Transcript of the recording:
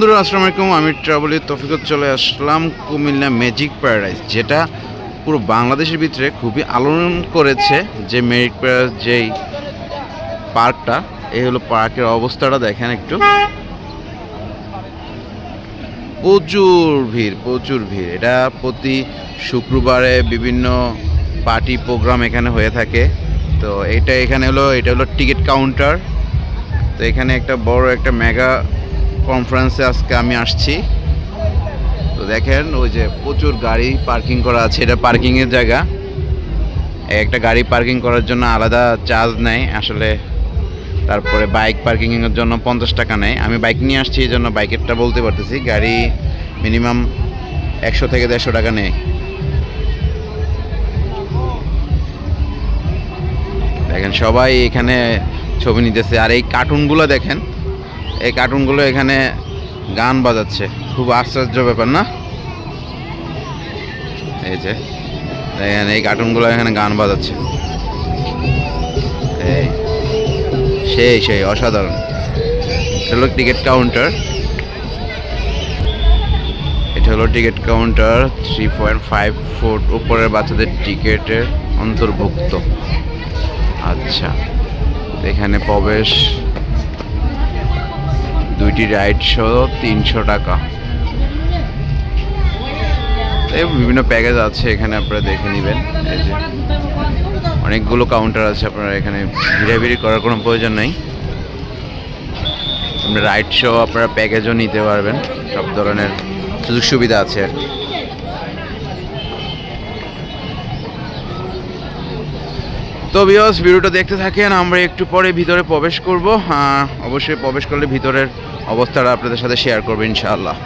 Hello আসসালামু আলাইকুম। আমি ট্রাভেলের তফিকত চলে আসলাম কুমিল্লা ম্যাজিক প্যারাডাইস যেটা পুরো বাংলাদেশের ভিতরে খুবই আলোড়ন করেছে যে ম্যাজিক প্যারাডাইস যেই পার্কটা, এই হলো পার্কের অবস্থাটা দেখেন একটু। প্রচুর ভিড় প্রচুর ভিড়। এটা প্রতি শুক্রবারে বিভিন্ন পার্টি প্রোগ্রাম এখানে হয়ে থাকে। তো এটা এখানে হলো, এটা হলো টিকিট কাউন্টার তো এখানে একটা বড় একটা মেগা কনফারেন্সে আজকে আমি আসছি। তো দেখেন, ওই যে প্রচুর গাড়ি পার্কিং করা আছে। এটা পার্কিংয়ের জায়গা। একটা গাড়ি পার্কিং করার জন্য আলাদা চার্জ নেয়। আসলে তারপরে বাইক পার্কিংয়ের জন্য পঞ্চাশ টাকা নেয়। আমি বাইক নিয়ে আসছি, এই জন্য বাইকেরটা বলতে পারতেছি। গাড়ি মিনিমাম একশো থেকে দেড়শো টাকা নেয়। দেখেন, সবাই এখানে ছবি নিতেছে। আর এই কার্টুনগুলো দেখেন এই কার্টুনগুলো এখানে গান বাজাচ্ছে। খুব আশ্চর্য ব্যাপার, না? এই যে এখানে এই কার্টুনগুলো এখানে গান বাজাচ্ছে। সেই সেই, অসাধারণ। এটা হলো টিকিট কাউন্টার এটা হলো ticket counter three point five foot উপরের বাচ্চাদের টিকিটের অন্তর্ভুক্ত। আচ্ছা এখানে প্রবেশ দুইটি রাইড সহ তিনশো টাকা। বিভিন্ন প্যাকেজ আছে, এখানে আপনারা দেখে নেবেন। অনেকগুলো কাউন্টার আছে, আপনারা এখানে ভিড়াভিড়ি করার কোনো প্রয়োজন নেই। রাইড সহ আপনারা প্যাকেজও নিতে পারবেন। সব ধরনের সুযোগ সুবিধা আছে আর কি। তো বিয়স ভিডিওটা দেখতে থাকেন, আমরা একটু পরে ভিতরে প্রবেশ করব। অবশ্যই প্রবেশ করলে ভিতরের অবস্থাটা আপনাদের সাথে শেয়ার করব, ইনশাআল্লাহ।